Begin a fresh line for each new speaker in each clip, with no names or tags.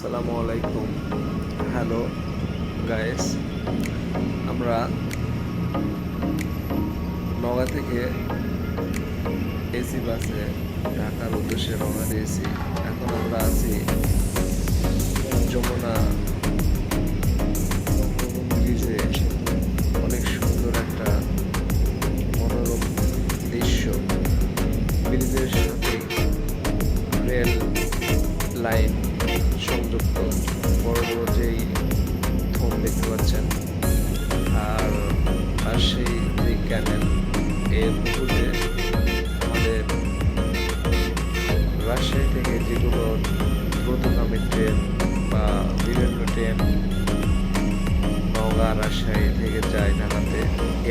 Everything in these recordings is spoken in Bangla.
আসসালামু আলাইকুম। হ্যালো গাইস আমরা নগা থেকে এসি বাসে ঢাকার উদ্দেশ্যে রওনা দিয়েছি। এখন আমরা আছি যমুনা ব্রিজে। অনেক সুন্দর একটা মনোরম দৃশ্য। ব্রিজের সাথে রেল লাইন। সংযুক্ত বড় বড় যেই থম দেখতে পাচ্ছেন আর পাশেই যে ক্যানেল এর উপরে আমাদের রাজশাহী থেকে যেগুলো দ্রুতগামী ট্রেন বা বিভিন্ন ট্রেন নওগাঁ রাজশাহী থেকে যায় ঢাকাতে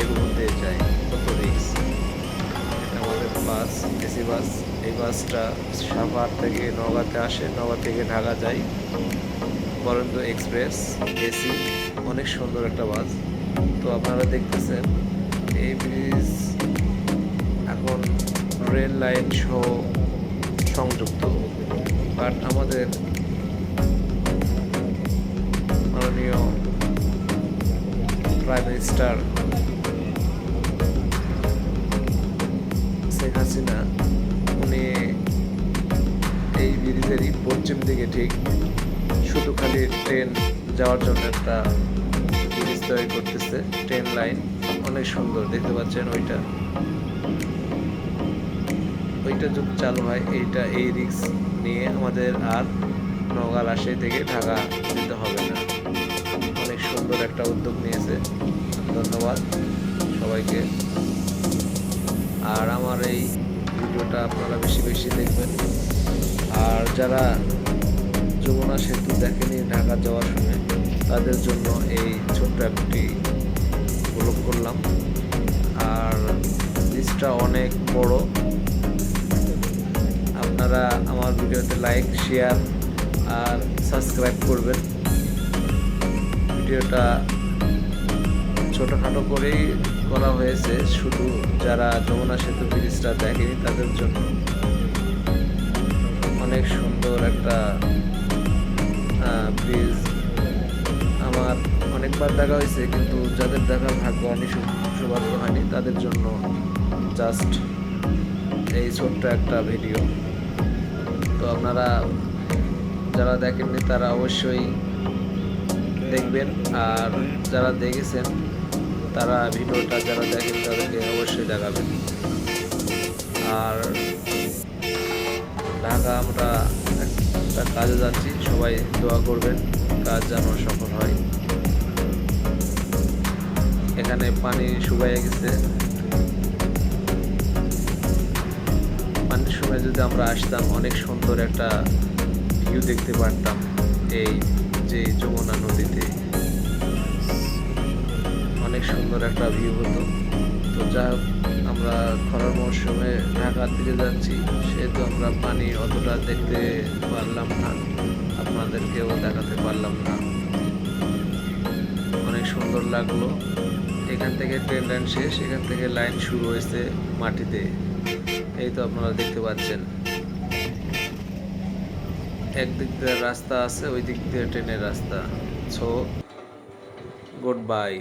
এগুলো দিয়ে যায় কত রিক্স বাস, এসি বাস, এই বাসটা সাভার থেকে নওগাঁতে আসে, নওগাঁ থেকে ঢাকা যায়। বরেন্দ্র এক্সপ্রেস, এসি, অনেক সুন্দর একটা বাস। তো আপনারা দেখতেছেন, এই ব্রিজ এখন রেল লাইন সহ সংযুক্ত। বাট আমাদের মাননীয় প্রাইম মিনিস্টার হাসিনা উনি এই ব্রিজেরই পশ্চিম দিকে ঠিক শুধু খালি ট্রেন যাওয়ার জন্য একটা ব্রিজ তৈরি করতেছে ট্রেন লাইন অনেক সুন্দর, দেখতে পাচ্ছেন ওইটা। ওইটা যদি চালু হয়, এইটা, এই রিক্স নিয়ে আমাদের আর নওগাঁ রাজশাহী থেকে ঢাকা যেতে হবে না। অনেক সুন্দর একটা উদ্যোগ নিয়েছে। ধন্যবাদ সবাইকে। আর আমার এই ভিডিওটা আপনারা বেশি বেশি দেখবেন। আর যারা যমুনা সেতু দেখেনি ঢাকা যাওয়ার সময়, তাদের জন্য এই ছোট্ট অ্যাপটি ব্লগ করলাম। আর লিস্টটা অনেক বড়। আপনারা আমার ভিডিওতে লাইক শেয়ার আর সাবস্ক্রাইব করবেন। ভিডিওটা ছোটোখাটো করেই করা হয়েছে, শুধু যারা যমুনা সেতু ব্রিজটা দেখেনি তাদের জন্য। অনেক সুন্দর একটা ব্রিজ। আমার অনেকবার দেখা হয়েছে, কিন্তু যাদের দেখার ভাগ্য হয়নি সৌভাগ্য হয়নি, তাদের জন্য জাস্ট এই ছোট্ট একটা ভিডিও তো আপনারা যারা দেখেননি, তারা অবশ্যই দেখবেন। আর যারা দেখেছেন তারা ভিডিওটা যারা দেখেন তাদেরকে অবশ্যই দেখাবেন। আর ঢাকা আমরা একটা কাজে যাচ্ছি, সবাই দোয়া করবেন, কাজ যেন সফল হয়। এখানে পানি শুকাইয়ে গেছে। পানির সময় যদি আমরা আসতাম, অনেক সুন্দর একটা ভিউ দেখতে পারতাম এই যে যমুনা নদীতে। অনেক সুন্দর একটা ভিউ হতো। তো যা আমরা খরার মরশুমে ঢাকার দিকে যাচ্ছি, সেহেতু আমরা পানি অতটা দেখতে পারলাম না, আপনাদেরকেও দেখাতে পারলাম না। অনেক সুন্দর লাগল। এখান থেকে ট্রেন লাইন শেষ, এখান থেকে লাইন শুরু হয়েছে মাটিতে। এই তো আপনারা দেখতে পাচ্ছেন। একদিক দিয়ে রাস্তা আছে ওই দিক দিয়ে ট্রেনের রাস্তা। So good bye